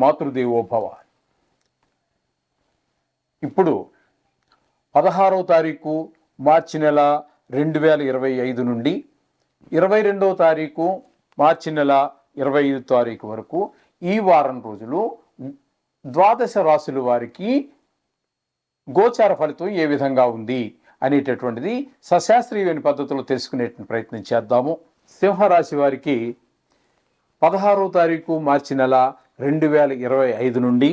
మాతృదేవోభవ. ఇప్పుడు పదహారవ తారీఖు మార్చి నెల రెండు వేల ఇరవై ఐదు నుండి ఇరవై రెండవ తారీఖు మార్చి నెల ఇరవై ఐదు తారీఖు వరకు ఈ వారం రోజులు ద్వాదశ రాశుల వారికి గోచార ఫలితం ఏ విధంగా ఉంది అనేటటువంటిది సశాస్త్రీయమైన పద్ధతిలో తెలుసుకునే ప్రయత్నం చేద్దాము. సింహరాశి వారికి పదహారో తారీఖు మార్చి నెల రెండు వేల ఇరవై ఐదు నుండి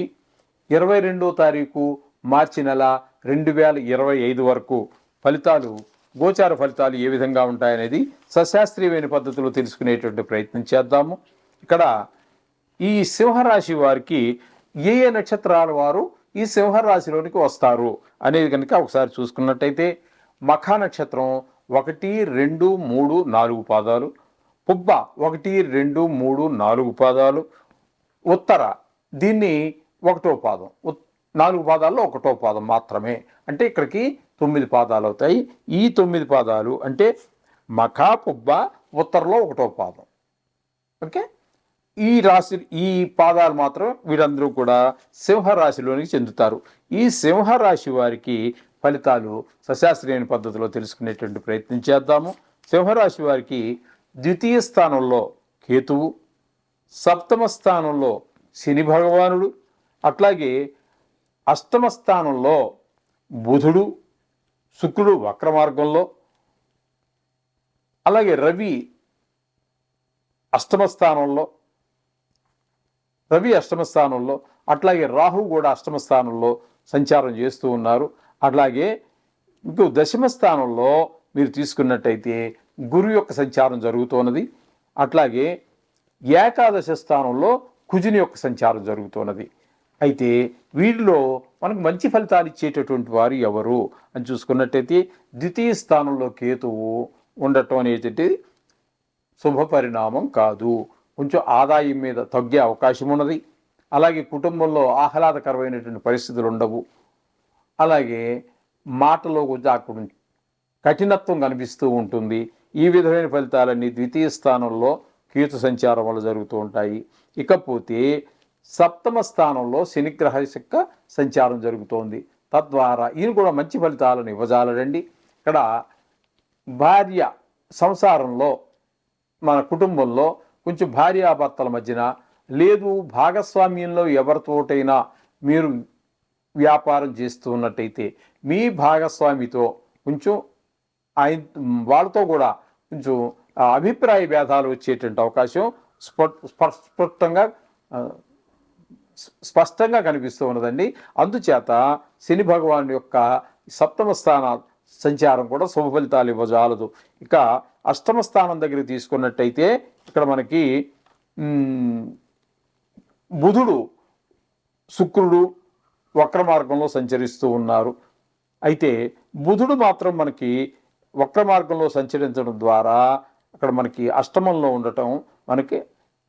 ఇరవై రెండో తారీఖు మార్చి నెల రెండు వేల ఇరవై ఐదు వరకు ఫలితాలు గోచార ఫలితాలు ఏ విధంగా ఉంటాయనేది సశాస్త్రీయమైన పద్ధతిలో తెలుసుకునేటువంటి ప్రయత్నం చేద్దాము. ఇక్కడ ఈ సింహరాశి వారికి ఏ ఏ నక్షత్రాల వారు ఈ సింహరాశిలోనికి వస్తారు అనేది కనుక ఒకసారి చూసుకున్నట్టయితే మఖా నక్షత్రం ఒకటి రెండు మూడు నాలుగు పాదాలు పుబ్బ ఒకటి రెండు మూడు నాలుగు పాదాలు ఉత్తర దీన్ని ఒకటో పాదం ఉత్- నాలుగు పాదాల్లో ఒకటో పాదం మాత్రమే. అంటే ఇక్కడికి తొమ్మిది పాదాలు అవుతాయి. ఈ తొమ్మిది పాదాలు అంటే మఖా పుబ్బ ఉత్తరలో ఒకటో పాదం ఓకే? ఈ రాశి ఈ పాదాలు మాత్రం వీరందరూ కూడా సింహరాశిలోనికి చెందుతారు. ఈ సింహరాశి వారికి ఫలితాలు సశాస్త్రీయ పద్ధతిలో తెలుసుకునేటువంటి ప్రయత్నం చేద్దాము. సింహరాశి వారికి ద్వితీయ స్థానంలో కేతువు సప్తమ స్థానంలో శని భగవానుడు అట్లాగే అష్టమ స్థానంలో బుధుడు శుక్రుడు వక్ర మార్గంలో అలాగే రవి అష్టమ స్థానంలో రవి అష్టమ స్థానంలో అట్లాగే రాహు కూడా అష్టమ స్థానంలో సంచారం చేస్తూ ఉన్నారు. అట్లాగే ఇంకో దశమ స్థానంలో మీరు తీసుకున్నట్టయితే గురువు యొక్క సంచారం జరుగుతున్నది అట్లాగే ఏకాదశ స్థానంలో కుజుని యొక్క సంచారం జరుగుతున్నది. అయితే వీటిలో మనకు మంచి ఫలితాలు ఇచ్చేటటువంటి వారు ఎవరు అని చూసుకున్నట్టయితే ద్వితీయ స్థానంలో కేతువు ఉండటం అనేటువంటిది శుభ పరిణామం కాదు. కొంచెం ఆదాయం మీద తగ్గే అవకాశం ఉన్నది. అలాగే కుటుంబంలో ఆహ్లాదకరమైనటువంటి పరిస్థితులు ఉండవు. అలాగే మాటలో కొంచెం అక్కడ కఠినత్వం కనిపిస్తూ ఉంటుంది. ఈ విధమైన ఫలితాలన్నీ ద్వితీయ స్థానంలో కీర్త సంచారం వల్ల జరుగుతూ ఉంటాయి. ఇకపోతే సప్తమ స్థానంలో శనిగ్రహ యొక్క సంచారం జరుగుతోంది. తద్వారా ఈయన కూడా మంచి ఫలితాలను ఇవ్వజాలడండి. ఇక్కడ భార్య సంసారంలో మన కుటుంబంలో కొంచెం భార్యాభర్తల మధ్యన లేదు భాగస్వామ్యంలో ఎవరితోటైనా మీరు వ్యాపారం చేస్తూ ఉన్నట్టయితే మీ భాగస్వామితో కొంచెం ఆయన వాళ్ళతో కూడా కొంచెం అభిప్రాయ భేదాలు వచ్చేటువంటి అవకాశం స్ప- స్పష్టంగా స్పష్టంగా కనిపిస్తూ ఉన్నదండి. అందుచేత శని భగవాన్ యొక్క సప్తమ స్థాన సంచారం కూడా శుభ ఫలితాలు ఇవ్వజాలదు. ఇక అష్టమ స్థానం దగ్గర తీసుకున్నట్టయితే ఇక్కడ మనకి బుధుడు శుక్రుడు వక్ర మార్గంలో సంచరిస్తూ ఉన్నారు. అయితే బుధుడు మాత్రం మనకి వక్ర మార్గంలో సంచరించడం ద్వారా అక్కడ మనకి అష్టమంలో ఉండటం మనకి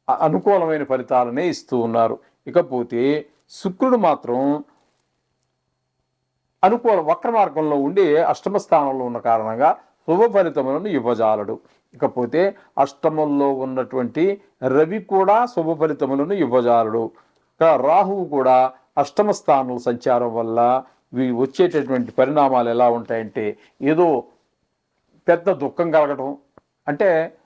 అనుకూలమైన ఫలితాలనే ఇస్తూ ఉన్నారు. ఇకపోతే శుక్రుడు మాత్రం అనుకూల వక్ర మార్గంలో ఉండి అష్టమ స్థానంలో ఉన్న కారణంగా శుభ ఫలితములను ఇవ్వజాలడు. ఇకపోతే అష్టమంలో ఉన్నటువంటి రవి కూడా శుభ ఫలితములను ఇవ్వజాలడు. రాహువు కూడా అష్టమ స్థానంలో సంచారం వల్ల వీ వచ్చేటటువంటి పరిణామాలు ఎలా ఉంటాయంటే ఏదో పెద్ద దుఃఖం కలగటం అంటే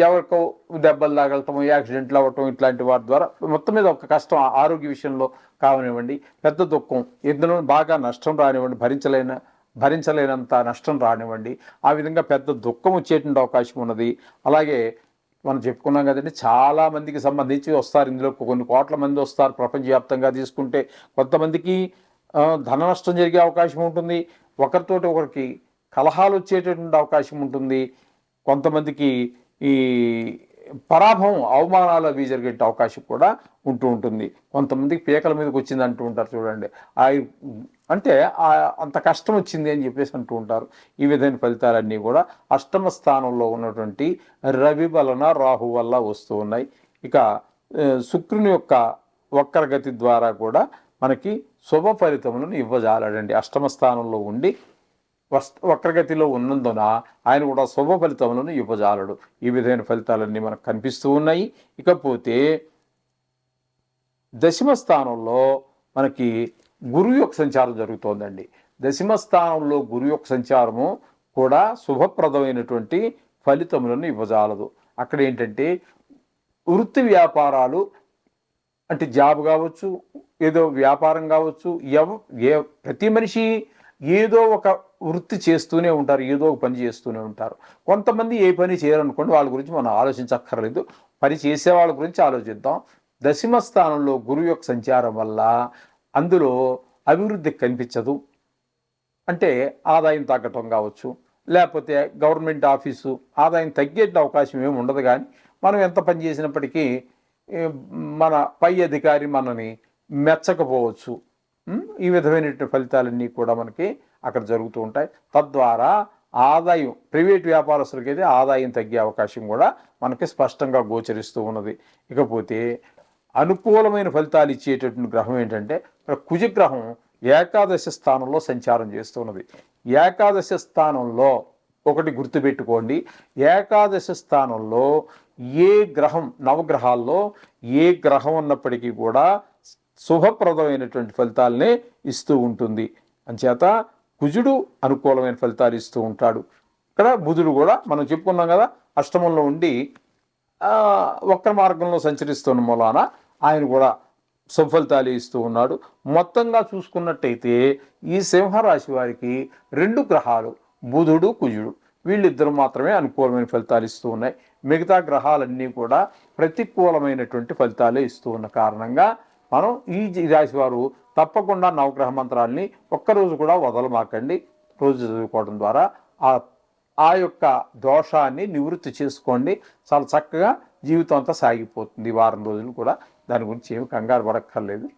ఎవరికో దెబ్బలు తాగలటం యాక్సిడెంట్లు అవ్వటం ఇట్లాంటి వాటి ద్వారా మొత్తం మీద ఒక కష్టం ఆ- ఆరోగ్య విషయంలో కావనివ్వండి పెద్ద దుఃఖం. ఇందులో బాగా నష్టం రానివ్వండి భరించలేన భరించలేనంత నష్టం రానివ్వండి. ఆ విధంగా పెద్ద దుఃఖం వచ్చేటువంటి అవకాశం ఉన్నది. అలాగే మనం చెప్పుకున్నాం కదండి చాలా మందికి సంబంధించి వస్తారు ఇందులో కొన్ని కోట్ల మంది వస్తారు ప్రపంచవ్యాప్తంగా తీసుకుంటే. కొంతమందికి ధన నష్టం జరిగే అవకాశం ఉంటుంది. ఒకరితోటి ఒకరికి కలహాలు వచ్చేటటువంటి అవకాశం ఉంటుంది. కొంతమందికి ఈ పరాభవం అవమానాలు అవి జరిగే అవకాశం కూడా ఉంటూ ఉంటుంది. కొంతమందికి పీకల మీదకి వచ్చింది అంటూ ఉంటారు చూడండి. ఆ అంటే అంత కష్టం వచ్చింది అని చెప్పేసి అంటూ ఉంటారు. ఈ విధమైన ఫలితాలన్నీ కూడా అష్టమ స్థానంలో ఉన్నటువంటి రవి వలన రాహు వల్ల వస్తూ ఉన్నాయి. ఇక శుక్రుని యొక్క వక్రగతి ద్వారా కూడా మనకి శుభ ఫలితములను ఇవ్వజాలడండి అష్టమ స్థానంలో ఉండి వక్రగతిలో ఉన్నందున ఆయన కూడా శుభ ఫలితములను ఇవ్వజాలడు. ఈ విధమైన ఫలితాలన్నీ మనకు కనిపిస్తూ ఉన్నాయి. ఇకపోతే దశమ స్థానంలో మనకి గురువు యొక్క సంచారం జరుగుతోందండి. దశమ స్థానంలో గురువు యొక్క సంచారము కూడా శుభప్రదమైనటువంటి ఫలితములను ఇవ్వజాలదు. అక్కడ ఏంటంటే వృత్తి వ్యాపారాలు అంటే జాబ్ కావచ్చు ఏదో వ్యాపారం కావచ్చు ఎవ ఏ ప్రతి మనిషి ఏదో ఒక వృత్తి చేస్తూనే ఉంటారు ఏదో ఒక పని చేస్తూనే ఉంటారు. కొంతమంది ఏ పని చేయరనుకోండి వాళ్ళ గురించి మనం ఆలోచించక్కర్లేదు. పని చేసే వాళ్ళ గురించి ఆలోచిద్దాం. దశమ స్థానంలో గురువు యొక్క సంచారం వల్ల అందులో అభివృద్ధి కనిపించదు. అంటే ఆదాయం తగ్గటం కావచ్చు లేకపోతే గవర్నమెంట్ ఆఫీసు ఆదాయం తగ్గే అవకాశం ఏమి ఉండదు కానీ మనం ఎంత పని చేసినప్పటికీ మన పై అధికారి మనని మెచ్చకపోవచ్చు. ఈ విధమైనటువంటి ఫలితాలన్నీ కూడా మనకి అక్కడ జరుగుతూ ఉంటాయి. తద్వారా ఆదాయం ప్రైవేట్ వ్యాపారస్తులకి అయితే ఆదాయం తగ్గే అవకాశం కూడా మనకి స్పష్టంగా గోచరిస్తూ ఉన్నది. ఇకపోతే అనుకూలమైన ఫలితాలు ఇచ్చేటటువంటి గ్రహం ఏంటంటే కుజగ్రహం ఏకాదశ స్థానంలో సంచారం చేస్తున్నది ఏకాదశ స్థానంలో ఒకటి గుర్తుపెట్టుకోండి. ఏకాదశ స్థానంలో ఏ గ్రహం నవగ్రహాల్లో ఏ గ్రహం ఉన్నప్పటికీ కూడా శుభప్రదమైనటువంటి ఫలితాలనే ఇస్తూ ఉంటుంది. అంచేత కుజుడు అనుకూలమైన ఫలితాలు ఇస్తూ ఉంటాడు. ఇక్కడ బుధుడు కూడా మనం చెప్పుకున్నాం కదా అష్టమంలో ఉండి వక్ర మార్గంలో సంచరిస్తున్న మూలాన ఆయన కూడా సుఫలితాలు ఇస్తూ ఉన్నాడు. మొత్తంగా చూసుకున్నట్టయితే ఈ సింహరాశి వారికి రెండు గ్రహాలు బుధుడు కుజుడు వీళ్ళిద్దరు మాత్రమే అనుకూలమైన ఫలితాలు ఇస్తూ ఉన్నాయి. మిగతా గ్రహాలన్నీ కూడా ప్రతికూలమైనటువంటి ఫలితాలే ఇస్తూ ఉన్న కారణంగా మనం ఈ జీ- రాశి వారు తప్పకుండా నవగ్రహ మంత్రాల్ని ఒక్కరోజు కూడా వదలమాకండి. రోజు చదువుకోవడం ద్వారా ఆ ఆ యొక్క దోషాన్ని నివృత్తి చేసుకోండి. చాలా చక్కగా జీవితం అంతా సాగిపోతుంది వారం రోజులు కూడా. దాని గురించి ఏమి కంగారు పడక్కర్లేదు.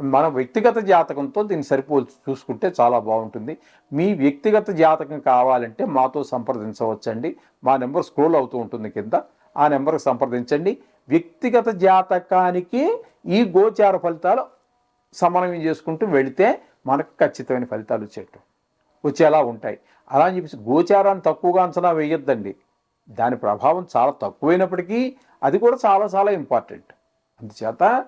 మన వ్యక్తిగత జాతకంతో దీన్ని సరిపోల్చి చూసుకుంటే చాలా బాగుంటుంది. మీ వ్యక్తిగత జాతకం కావాలంటే మాతో సంప్రదించవచ్చండి. మా నెంబర్ స్క్రోల్ అవుతూ ఉంటుంది కింద. ఆ నెంబర్కి సంప్రదించండి. వ్యక్తిగత జాతకానికి ఈ గోచార ఫలితాలు సమన్వయం చేసుకుంటూ వెళితే మనకు ఖచ్చితమైన ఫలితాలు వచ్చేట్టు వచ్చేలా ఉంటాయి. అలా అని చెప్పేసి గోచారాన్ని తక్కువగా అంచనా వేయొద్దండి. దాని ప్రభావం చాలా తక్కువైనప్పటికీ అది కూడా చాలా చాలా ఇంపార్టెంట్ అందుచేత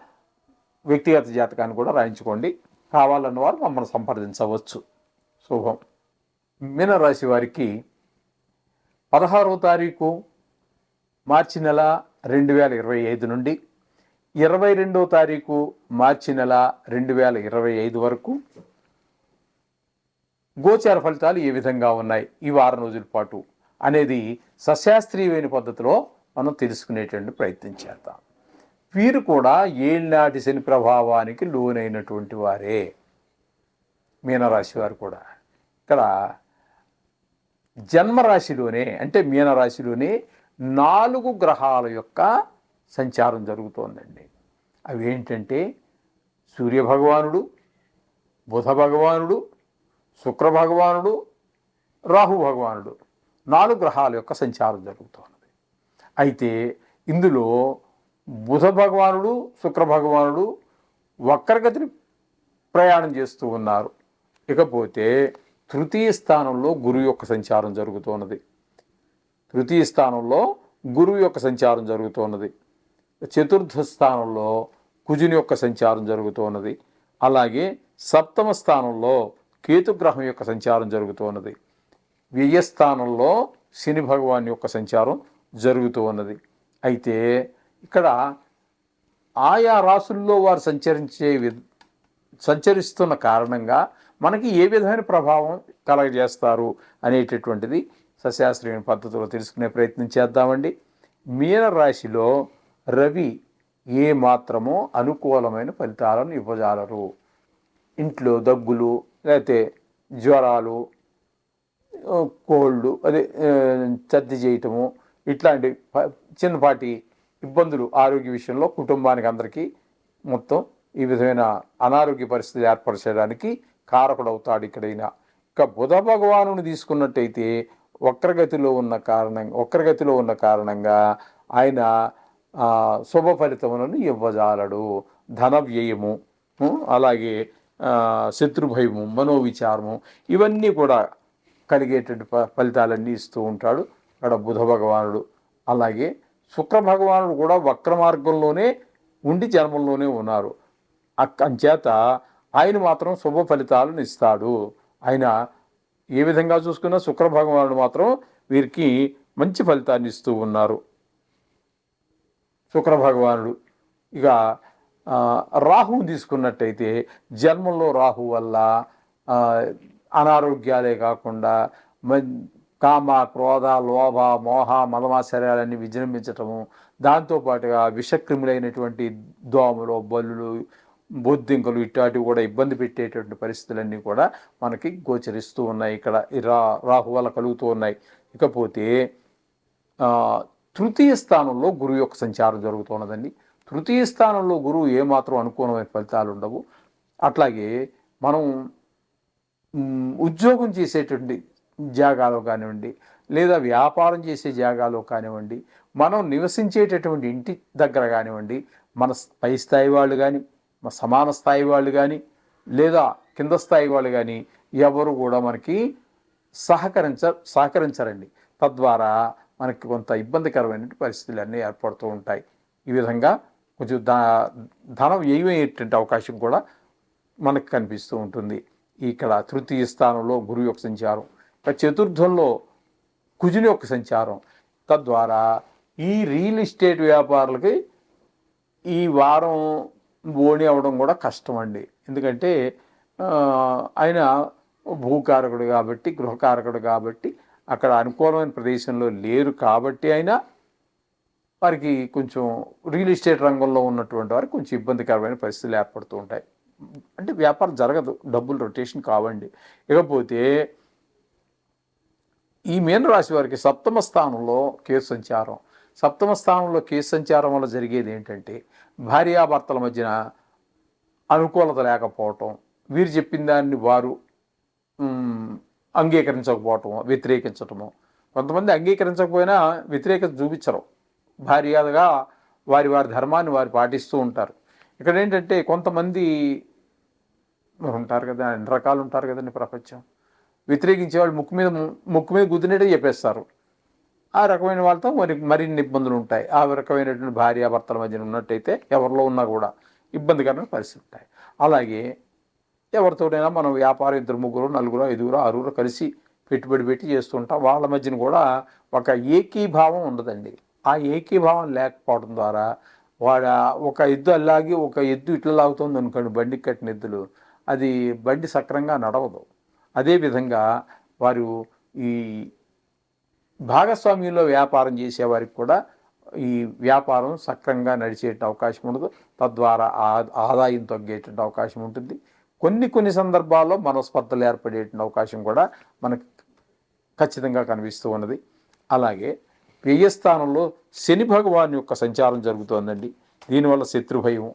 వ్యక్తిగత జాతకాన్ని కూడా రాయించుకోండి. కావాలన్న వారు మమ్మల్ని సంప్రదించవచ్చు. శుభం. మీనరాశి వారికి పదహారవ తారీఖు మార్చి నెల రెండు వేల ఇరవై ఐదు నుండి ఇరవై రెండో తారీఖు మార్చి నెల రెండు వేల ఇరవై ఐదు వరకు గోచార ఫలితాలు ఏ విధంగా ఉన్నాయి ఈ వారం రోజుల పాటు అనేది సశాస్త్రీయమైన పద్ధతిలో మనం తెలుసుకునేటువంటి ప్రయత్నం చేద్దాం. వీరు కూడా ఏళ్ళనాటి శని ప్రభావానికి లోనైనటువంటి వారే. మీనరాశి వారు కూడా. ఇక్కడ జన్మరాశిలోనే అంటే మీనరాశిలోనే నాలుగు గ్రహాల యొక్క సంచారం జరుగుతోందండి. అవి ఏంటంటే సూర్య భగవానుడు బుధ భగవానుడు శుక్ర భగవానుడు రాహు భగవానుడు నాలుగు గ్రహాల యొక్క సంచారం జరుగుతున్నది అయితే ఇందులో బుధ భగవానుడు శుక్ర భగవానుడు వక్రగతిని ప్రయాణం చేస్తూ ఉన్నారు. ఇకపోతే తృతీయ స్థానంలో గురువు యొక్క సంచారం జరుగుతున్నది తృతీయ స్థానంలో గురువు యొక్క సంచారం జరుగుతున్నది. చతుర్థ స్థానంలో కుజుని యొక్క సంచారం జరుగుతున్నది. అలాగే సప్తమ స్థానంలో కేతుగ్రహం యొక్క సంచారం జరుగుతున్నది. వ్యయస్థానంలో శని భగవాన్ యొక్క సంచారం జరుగుతూ ఉన్నది అయితే ఇక్కడ ఆయా రాసుల్లో వారు సంచరించే వి సంచరిస్తున్న కారణంగా మనకి ఏ విధమైన ప్రభావం కలగజేస్తారు అనేటటువంటిది సశాస్త్రీయ పద్ధతిలో తెలుసుకునే ప్రయత్నం చేద్దామండి. మీన రాశిలో రవి ఏ మాత్రమో అనుకూలమైన ఫలితాలను ఇవ్వజాలరు. ఇంట్లో దగ్గులు లేకపోతే జ్వరాలు కోళ్ళు అదే ఆ, సర్ది చేయటము ఇట్లాంటి ప- చిన్నపాటి ఇబ్బందులు ఆరోగ్య విషయంలో కుటుంబానికి అందరికీ మొత్తం ఈ విధమైన అనారోగ్య పరిస్థితులు ఏర్పరచడానికి కారకుడవుతాడు ఇక్కడైనా. ఇక బుధ భగవానుని తీసుకున్నట్టయితే వక్రగతిలో ఉన్న కారణం వక్రగతిలో ఉన్న కారణంగా ఆయన శుభ ఫలితములను ఇవ్వజాలడు. ధన వ్యయము అలాగే శత్రుభయము మనోవిచారము ఇవన్నీ కూడా కలిగేటువంటి ఫలితాలన్నీ ఇస్తూ ఉంటాడు. అక్కడ బుధ భగవానుడు అలాగే శుక్ర భగవానుడు కూడా వక్ర మార్గంలోనే ఉండి జన్మంలోనే ఉన్నారు. అంచేత ఆయన మాత్రం శుభ ఫలితాలను ఇస్తాడు. ఆయన ఏ విధంగా చూసుకున్నా శుక్ర భగవానుడు మాత్రం వీరికి మంచి ఫలితాన్ని ఇస్తూ ఉన్నారు. శుక్ర భగవానుడు ఇక రాహువు తీసుకున్నట్టయితే జన్మంలో రాహు వల్ల అనారోగ్యాలే కాకుండా కామ క్రోధ లోభ మోహ మలమాశర్యాలన్నీ విజృంభించటము దాంతోపాటుగా విషక్రిములైనటువంటి దోమలు బల్లులు బొద్దింకలు ఇట్లాంటివి కూడా ఇబ్బంది పెట్టేటువంటి పరిస్థితులన్నీ కూడా మనకి గోచరిస్తూ ఉన్నాయి. ఇక్కడ రా రాహు వల్ల కలుగుతూ ఉన్నాయి. ఇకపోతే తృతీయ స్థానంలో గురువు యొక్క సంచారం జరుగుతున్నదండి. తృతీయ స్థానంలో గురువు ఏమాత్రం అనుకూలమైన ఫలితాలు ఉండవు. అట్లాగే మనం ఉద్యోగం చేసేటువంటి జాగాలో కానివ్వండి లేదా వ్యాపారం చేసే జాగాలో కానివ్వండి మనం నివసించేటటువంటి ఇంటి దగ్గర కానివ్వండి మన పై స్థాయి వాళ్ళు కానీ సమాన స్థాయి వాళ్ళు కానీ లేదా కింద స్థాయి వాళ్ళు కానీ ఎవరు కూడా మనకి సహకరించ సహకరించరండి. తద్వారా మనకి కొంత ఇబ్బందికరమైన పరిస్థితులు అన్నీ ఏర్పడుతూ ఉంటాయి. ఈ విధంగా కొంచెం దా ధనం ఏమయ్యేటువంటి అవకాశం కూడా మనకు కనిపిస్తూ ఉంటుంది. ఇక్కడ తృతీయ స్థానంలో గురువు యొక్క సంచారం ఇక చతుర్థంలో కుజుని యొక్క సంచారం. తద్వారా ఈ రియల్ ఎస్టేట్ వ్యాపారులకి ఈ వారం బోని అవ్వడం కూడా కష్టం అండి ఎందుకంటే ఆయన భూకారకుడు కాబట్టి గృహకారకుడు కాబట్టి అక్కడ అనుకూలమైన ప్రదేశంలో లేరు కాబట్టి అయినా వారికి కొంచెం రియల్ ఎస్టేట్ రంగంలో ఉన్నటువంటి వారికి కొంచెం ఇబ్బందికరమైన పరిస్థితులు ఏర్పడుతూ ఉంటాయి. అంటే వ్యాపారం జరగదు. డబ్బులు రొటేషన్ కావండి. ఇకపోతే ఈ మీనరాశి వారికి సప్తమ స్థానంలో కేసు సంచారం. సప్తమ స్థానంలో కేసు సంచారం వల్ల జరిగేది ఏంటంటే భార్యాభర్తల మధ్యన అనుకూలత లేకపోవటం వీరు చెప్పిన దాన్ని వారు అంగీకరించకపోవటం అంగీకరించకపోవటము వ్యతిరేకించటము. కొంతమంది అంగీకరించకపోయినా వ్యతిరేకత చూపించరు. భార్యగా వారి వారి ధర్మాన్ని వారు పాటిస్తూ ఉంటారు. ఇక్కడ ఏంటంటే కొంతమంది ఉంటారు కదా అన్ని రకాలు ఉంటారు కదండి ప్రపంచం. వ్యతిరేకించే వాళ్ళు ముక్కు మీద ముక్కు మీద గుద్దినట్టే చెప్పేస్తారు. ఆ రకమైన వాళ్ళతో మరి మరిన్ని ఇబ్బందులు ఉంటాయి. ఆ రకమైనటువంటి భార్యాభర్తల మధ్యన ఉన్నట్టయితే ఎవరిలో ఉన్నా కూడా ఇబ్బందికరమైన పరిస్థితులు ఉంటాయి. అలాగే ఎవరితోనైనా మనం వ్యాపారం ఇద్దరు ముగ్గురు నలుగురు ఐదుగురు ఆరుగురు కలిసి పెట్టుబడి పెట్టి చేస్తుంటాం వాళ్ళ మధ్యన కూడా ఒక ఏకీభావం ఉండదండి. ఆ ఏకీభావం లేకపోవడం ద్వారా వాడ ఒక ఎద్దు అల్లాగి ఒక ఎద్దు ఇట్లా లాగుతుంది అనుకోండి బండికి కట్టిన ఎద్దులు అది బండి సక్రంగా నడవదు. అదేవిధంగా వారు ఈ భాగస్వామ్యంలో వ్యాపారం చేసేవారికి కూడా ఈ వ్యాపారం సక్రంగా నడిచే అవకాశం ఉండదు. తద్వారా ఆ- ఆదాయం తగ్గేటువంటి అవకాశం ఉంటుంది. కొన్ని కొన్ని సందర్భాల్లో మనస్పర్ధలు ఏర్పడేటువంటి అవకాశం కూడా మనకు ఖచ్చితంగా కనిపిస్తూ ఉన్నది. అలాగే వ్యయస్థానంలో శని భగవాన్ యొక్క సంచారం జరుగుతోందండి. దీనివల్ల శత్రుభయం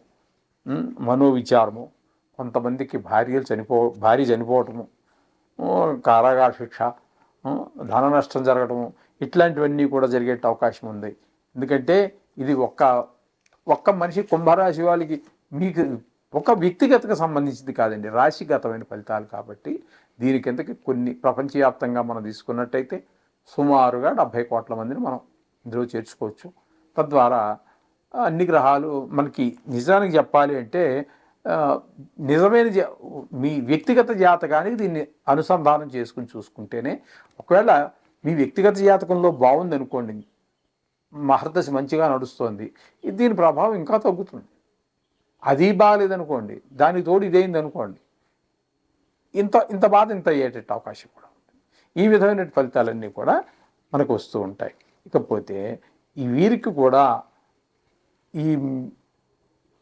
మనోవిచారము కొంతమందికి భార్యలు చనిపో భార్య చనిపోవటము కారాగార శిక్ష ధన నష్టం జరగటము ఇట్లాంటివన్నీ కూడా జరిగే అవకాశం ఉంది. ఎందుకంటే ఇది ఒక్క ఒక్క మనిషి కుంభరాశి వాళ్ళకి మీకు ఒక వ్యక్తిగతకు సంబంధించింది కాదండి రాశిగతమైన ఫలితాలు కాబట్టి దీని కిందకి కొన్ని ప్రపంచవ్యాప్తంగా మనం తీసుకున్నట్టయితే సుమారుగా డెబ్భై కోట్ల మందిని మనం ఇందులో చేర్చుకోవచ్చు. తద్వారా అన్ని గ్రహాలు మనకి నిజానికి చెప్పాలి అంటే నిజమైన మీ వ్యక్తిగత జాతకానికి దీన్ని అనుసంధానం చేసుకుని చూసుకుంటేనే ఒకవేళ మీ వ్యక్తిగత జాతకంలో బాగుంది అనుకోండి మహర్దశ మంచిగా నడుస్తోంది దీని ప్రభావం ఇంకా తగ్గుతుంది. అది బాగాలేదనుకోండి దానికి తోడు ఇదేంది అనుకోండి ఇంత ఇంత బాధ ఇంత అయ్యేటట్టు అవకాశం కూడా ఉంది ఈ విధమైన ఫలితాలన్నీ కూడా మనకు వస్తూ ఉంటాయి. ఇకపోతే ఈ వీరికి కూడా ఈ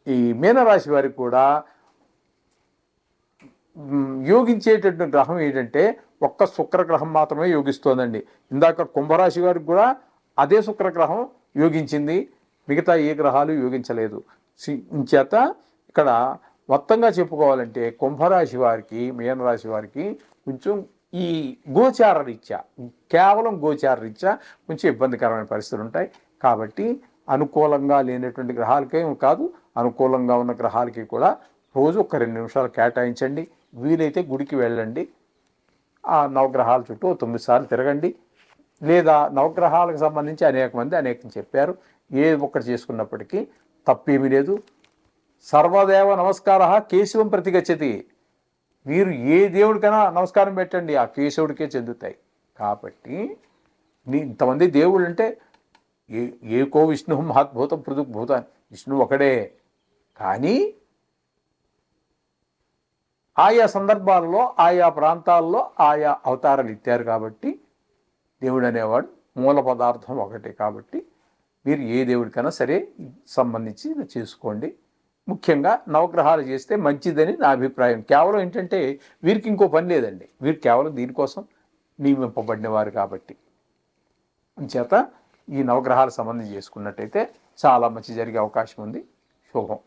ఈ మీనరాశి వారికి కూడా యోగించేటటువంటి గ్రహం ఏంటంటే ఒక్క శుక్రగ్రహం మాత్రమే యోగిస్తోందండి. ఇందాక కుంభరాశి వారికి కూడా అదే శుక్రగ్రహం యోగించింది. మిగతా ఏ గ్రహాలు యోగించలేదు. చేత ఇక్కడ మొత్తంగా చెప్పుకోవాలంటే కుంభరాశి వారికి మీనరాశి వారికి కొంచెం ఈ గోచార రీత్యా కేవలం గోచార రీత్యా కొంచెం ఇబ్బందికరమైన పరిస్థితులు ఉంటాయి. కాబట్టి అనుకూలంగా లేనటువంటి గ్రహాలకేం కాదు. అనుకూలంగా ఉన్న గ్రహాలకి కూడా రోజు ఒక రెండు నిమిషాలు కేటాయించండి. వీలైతే గుడికి వెళ్ళండి. ఆ నవగ్రహాల చుట్టూ తొమ్మిది సార్లు తిరగండి. లేదా నవగ్రహాలకు సంబంధించి అనేక మంది అనేకం చెప్పారు. ఏ ఒక్కటి చేసుకున్నప్పటికీ తప్పేమీ లేదు. సర్వదేవ నమస్కార కేశవం ప్రతిగచ్చతి. మీరు ఏ దేవుడికైనా నమస్కారం పెట్టండి. ఆ కేశవుడికే చెందుతాయి. కాబట్టి నీ ఇంతమంది దేవుళ్ళు అంటే ఏ ఏకో విష్ణు మహాద్భూతం పృథుభూత విష్ణు ఒకడే. కానీ ఆయా సందర్భాల్లో ఆయా ప్రాంతాల్లో ఆయా అవతారాలు ఇచ్చారు కాబట్టి దేవుడు అనేవాడు మూల పదార్థం ఒకటే కాబట్టి మీరు ఏ దేవుడికైనా సరే సంబంధించి చేసుకోండి. ముఖ్యంగా నవగ్రహాలు చేస్తే మంచిదని నా అభిప్రాయం. కేవలం ఏంటంటే వీరికి ఇంకో పని లేదండి. వీరు కేవలం దీనికోసం నియమింపబడిన వారు కాబట్టి. చేత ఈ నవగ్రహాల సంబంధం చేసుకున్నట్టయితే చాలా మంచి జరిగే అవకాశం ఉంది. శుభం.